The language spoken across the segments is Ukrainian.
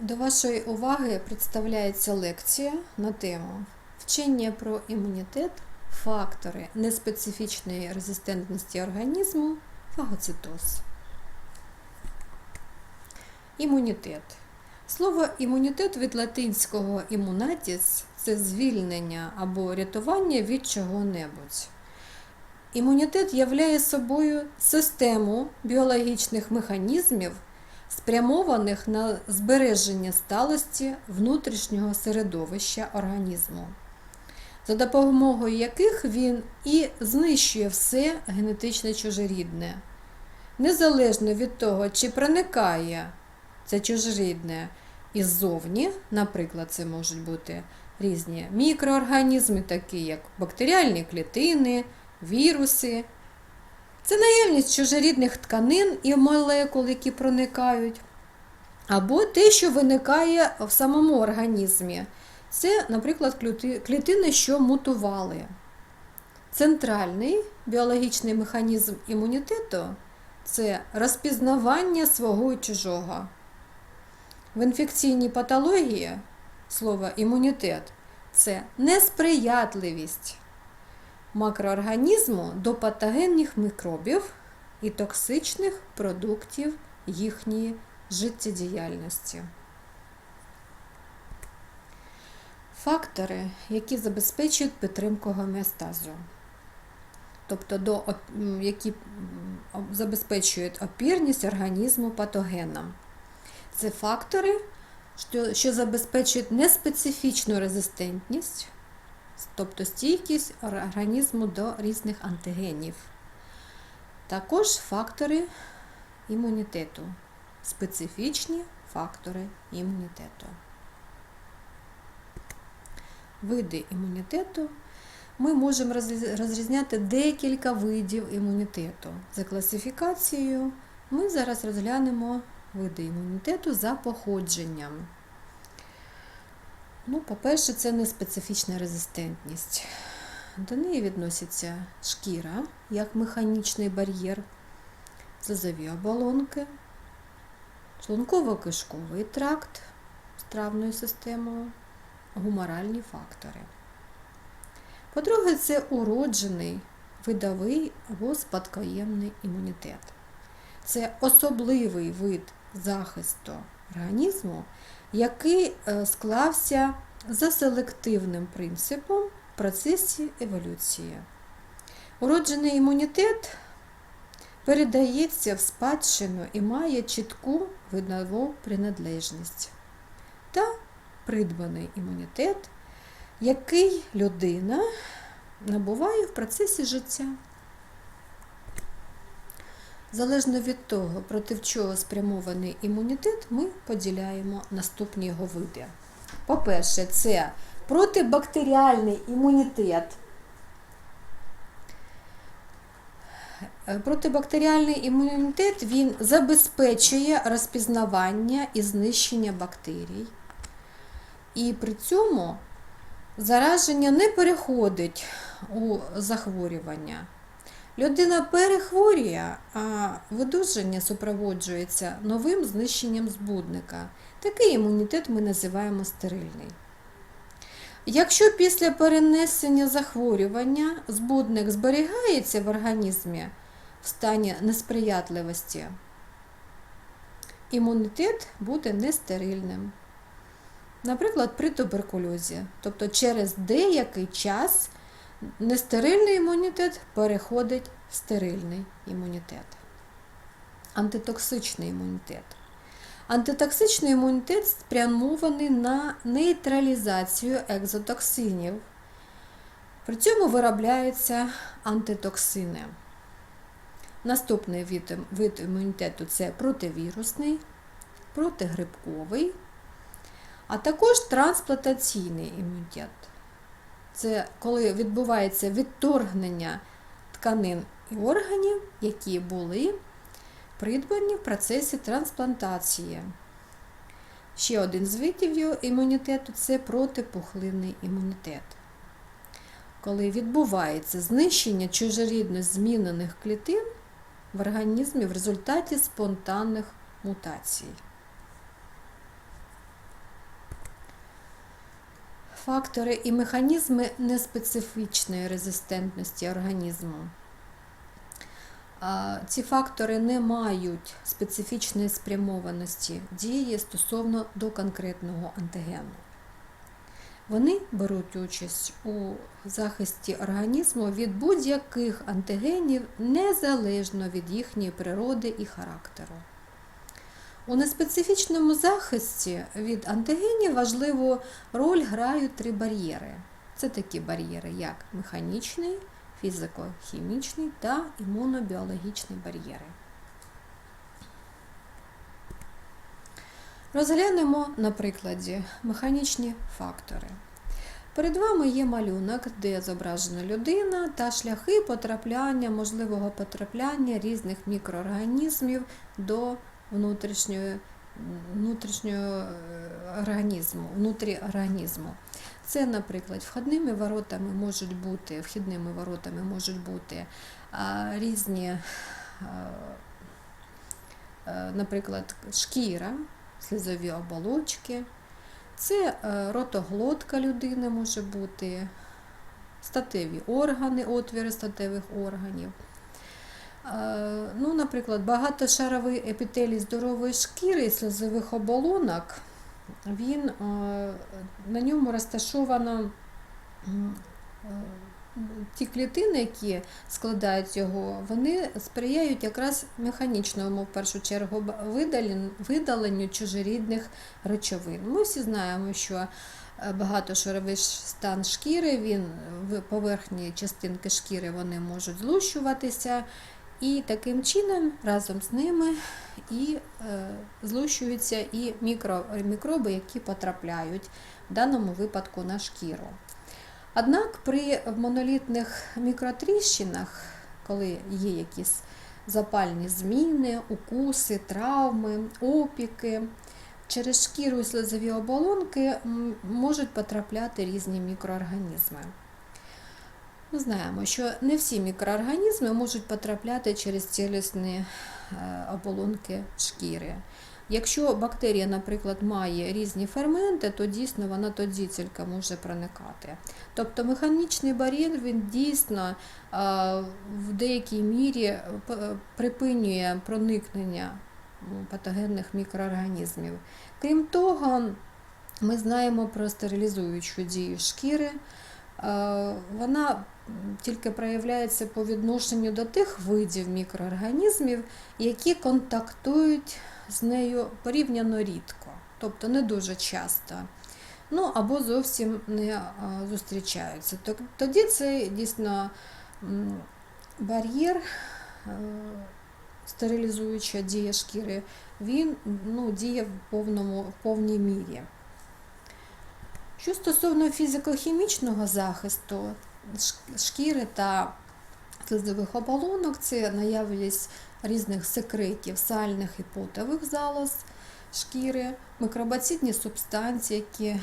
До вашої уваги представляється лекція на тему Вчення про імунітет, фактори неспецифічної резистентності організму, фагоцитоз. Імунітет. Слово імунітет від латинського імунатіс це звільнення або рятування від чого-небудь. Імунітет являє собою систему біологічних механізмів, спрямованих на збереження сталості внутрішнього середовища організму, за допомогою яких він і знищує все генетично чужорідне, незалежно від того, чи проникає це чужорідне іззовні, наприклад, це можуть бути різні мікроорганізми, такі як бактеріальні клітини, віруси. Це наявність чужорідних тканин і молекул, які проникають, або те, що виникає в самому організмі. Це, наприклад, клітини, що мутували. Центральний біологічний механізм імунітету це розпізнавання свого і чужого. В інфекційній патології слово імунітет це несприятливість макроорганізму до патогенних мікробів і токсичних продуктів їхньої життєдіяльності. Фактори, які забезпечують підтримку гомеостазу, тобто до, які забезпечують опірність організму патогенам. Це фактори, що, що забезпечують неспецифічну резистентність, тобто стійкість організму до різних антигенів. Також фактори імунітету, специфічні фактори імунітету. Види імунітету ми можемо розрізняти декілька видів імунітету. За класифікацією ми зараз розглянемо види імунітету за походженням. Ну, По-перше, це неспецифічна резистентність. До неї відноситься шкіра як механічний бар'єр, слизові оболонки, шлунково-кишковий тракт з травною системою, гуморальні фактори. По-друге, це уроджений видовий або спадкоємний імунітет. Це особливий вид захисту організму, який склався за селективним принципом в процесі еволюції. Уроджений імунітет передається в спадщину і має чітку видову приналежність та придбаний імунітет, який людина набуває в процесі життя. Залежно від того, проти чого спрямований імунітет, ми поділяємо наступні його види. По-перше, це протибактеріальний імунітет. Протибактеріальний імунітет він забезпечує розпізнавання і знищення бактерій. І при цьому зараження не переходить у захворювання. Людина перехворює, а видужання супроводжується новим знищенням збудника. Такий імунітет ми називаємо стерильний. Якщо після перенесення захворювання збудник зберігається в організмі в стані несприятливості, імунітет буде нестерильним. Наприклад, при туберкульозі, тобто через деякий час нестерильний імунітет переходить в стерильний імунітет. Антитоксичний імунітет. Антитоксичний імунітет спрямований на нейтралізацію екзотоксинів. При цьому виробляються антитоксини. Наступний вид, вид імунітету це противірусний, протигрибковий, а також трансплантаційний імунітет. Це коли відбувається відторгнення тканин і органів, які були придбані в процесі трансплантації. Ще один з видів імунітету це протипухливний імунітет. Коли відбувається знищення чужорідно змінених клітин в організмі в результаті спонтанних мутацій. Фактори і механізми неспецифічної резистентності організму. Ці фактори не мають специфічної спрямованості дії стосовно до конкретного антигену. Вони беруть участь у захисті організму від будь-яких антигенів незалежно від їхньої природи і характеру. У неспецифічному захисті від антигенів важливу роль грають три бар'єри. Це такі бар'єри, як механічний, фізико-хімічний та імунобіологічний бар'єри. Розглянемо на прикладі механічні фактори. Перед вами є малюнок, де зображена людина та шляхи потрапляння, можливого потрапляння різних мікроорганізмів до внутрішнього, внутрішнього е, організму, внутрі організму. Це, наприклад, входними воротами можуть бути, вхідними воротами можуть бути а, різні, а, а, наприклад, шкіра, слизові оболочки. Це е, ротоглотка людини може бути, статеві органи, отвіри статевих органів. Ну, Наприклад, багатошаровий епітелій здорової шкіри і сльозових оболонок, він, е, на ньому розташовано е, ті клітини, які складають його, вони сприяють якраз механічному, в першу чергу, видаленню чужорідних речовин. Ми всі знаємо, що е, багатошаровий стан шкіри, він поверхні частинки шкіри вони можуть злущуватися, і таким чином разом з ними і е, злущуються і мікро, мікроби, які потрапляють в даному випадку на шкіру. Однак при монолітних мікротріщинах, коли є якісь запальні зміни, укуси, травми, опіки, через шкіру і слизові оболонки можуть потрапляти різні мікроорганізми. Ми знаємо, що не всі мікроорганізми можуть потрапляти через цілісні е, оболонки шкіри. Якщо бактерія, наприклад, має різні ферменти, то дійсно вона тоді тільки може проникати. Тобто механічний бар'єр він дійсно е, в деякій мірі припинює проникнення патогенних мікроорганізмів. Крім того, ми знаємо про стерилізуючу дію шкіри. Е, Вона тільки проявляється по відношенню до тих видів мікроорганізмів, які контактують з нею порівняно рідко, тобто не дуже часто. Ну або зовсім не е, зустрічаються. Тоді це дійсно бар'єр, е, стерилізуюча дія шкіри, він ну, діє в, повному, в повній мірі. Що стосовно фізико-хімічного захисту шкіри та слизових оболонок, це наявність різних секретів, сальних і потових залоз шкіри, мікробацидні субстанції, які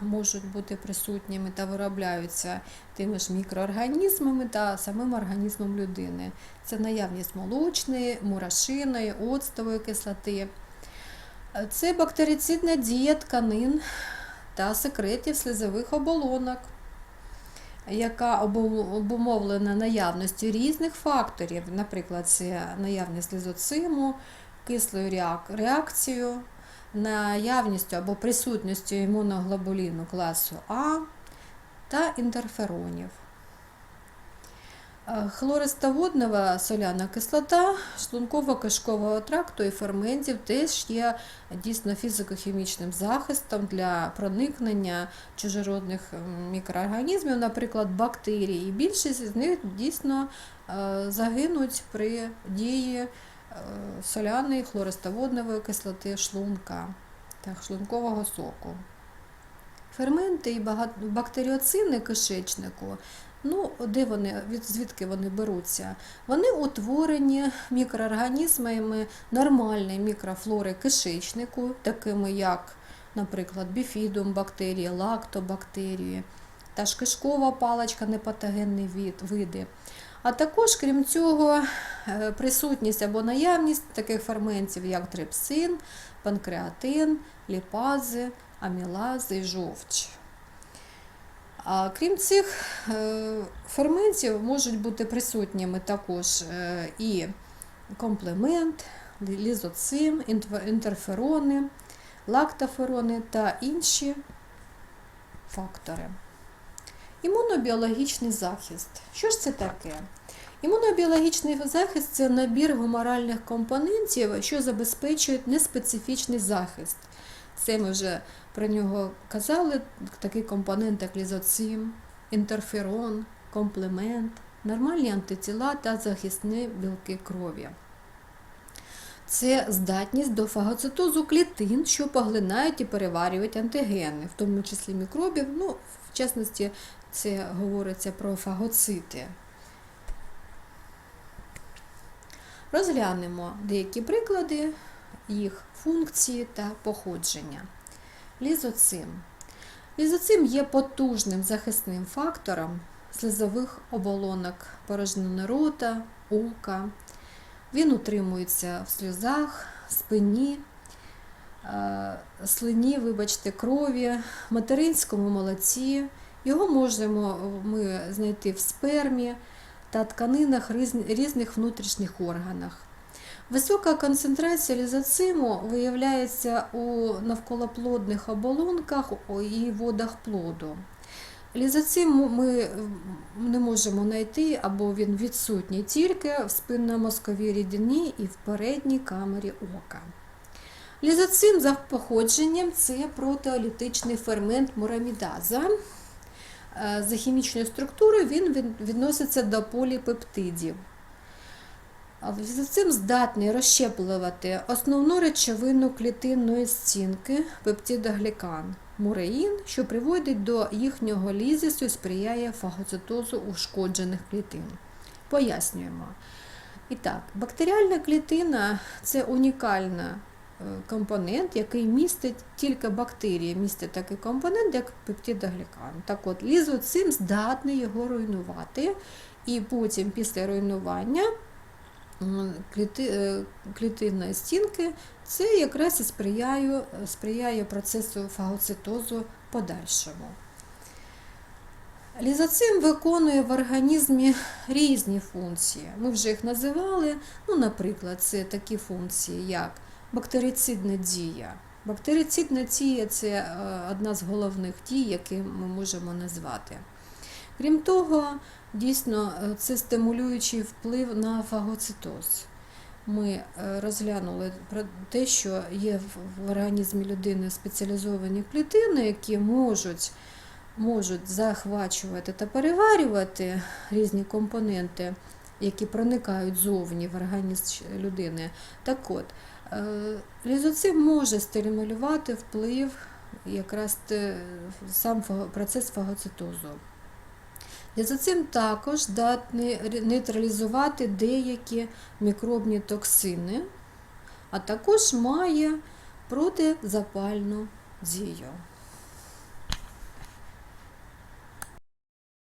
можуть бути присутніми та виробляються тими ж мікроорганізмами та самим організмом людини. Це наявність молочної, мурашиної, оцтової кислоти. Це бактерицидна дія тканин та секретів слізових оболонок, яка обумовлена наявністю різних факторів, наприклад, це наявність лізоциму, кислою реакцією, наявністю або присутністю імуноглобуліну класу А та інтерферонів. Е, Хлористоводнева соляна кислота шлунково-кишкового тракту і ферментів теж є дійсно фізико-хімічним захистом для проникнення чужородних м, мікроорганізмів, наприклад, бактерій. І більшість з них дійсно е, загинуть при дії е, соляної хлористоводневої кислоти шлунка та шлункового соку. Ферменти і бактеріоцини кишечнику, ну, де вони, від- звідки вони беруться? Вони утворені мікроорганізмами нормальної мікрофлори кишечнику, такими як, наприклад, біфідум бактерії, лактобактерії, та ж кишкова паличка, непатогенний від, види. А також, крім цього, е, присутність або наявність таких ферментів, як трипсин, панкреатин, ліпази, амілази і жовч. А крім цих е, ферментів можуть бути присутніми також е, і комплемент, лізоцим, інтерферони, лактоферони та інші фактори. Імунобіологічний захист. Що ж це таке? Імунобіологічний захист це набір гуморальних компонентів, що забезпечують неспецифічний захист. Це ми вже про нього казали, такі компоненти, як лізоцим, інтерферон, комплемент, нормальні антитіла та захисні білки крові. Це здатність до фагоцитозу клітин, що поглинають і переварюють антигени, в тому числі мікробів. Ну, в частності, це говориться про фагоцити. Розглянемо деякі приклади їх функції та походження. Лізоцим. Лізоцим є потужним захисним фактором слизових оболонок порожнини рота, ока. Він утримується в сльозах, спині, е, слині, вибачте, крові, материнському молоці. Його можемо ми знайти в спермі та тканинах різних внутрішніх органах. Висока концентрація лізоциму виявляється у навколоплодних оболонках і водах плоду. Лізоцим ми не можемо знайти, або він відсутній тільки в спинномозковій рідині і в передній камері ока. Лізоцим за походженням це протеолітичний фермент мурамідаза. Е, За хімічною структурою він відноситься до поліпептидів. А Лізоцим здатний розщеплювати основну речовину клітинної стінки пептидоглікан муреїн, що приводить до їхнього лізису і сприяє фагоцитозу ушкоджених клітин. Пояснюємо. І так, бактеріальна клітина це унікальний компонент, який містить тільки бактерії, містить такий компонент, як пептидоглікан. Так от, лізоцим здатний його руйнувати, і потім після руйнування е, клітинної стінки, це якраз і сприяє, сприяє процесу фагоцитозу подальшому. Лізоцим виконує в організмі різні функції. Ми вже їх називали. Ну, наприклад, це такі функції, як бактерицидна дія. Бактерицидна дія це е, одна з головних дій, які ми можемо назвати. Крім того, дійсно е, це стимулюючий вплив на фагоцитоз. Ми е, розглянули про те, що є в- організмі людини спеціалізовані клітини, які можуть, можуть захвачувати та переварювати різні компоненти, які проникають зовні в організм людини. Так от, е, лізоцим може стимулювати вплив якраз сам процес фагоцитозу. Лізоцим також здатний нейтралізувати деякі мікробні токсини, а також має протизапальну дію.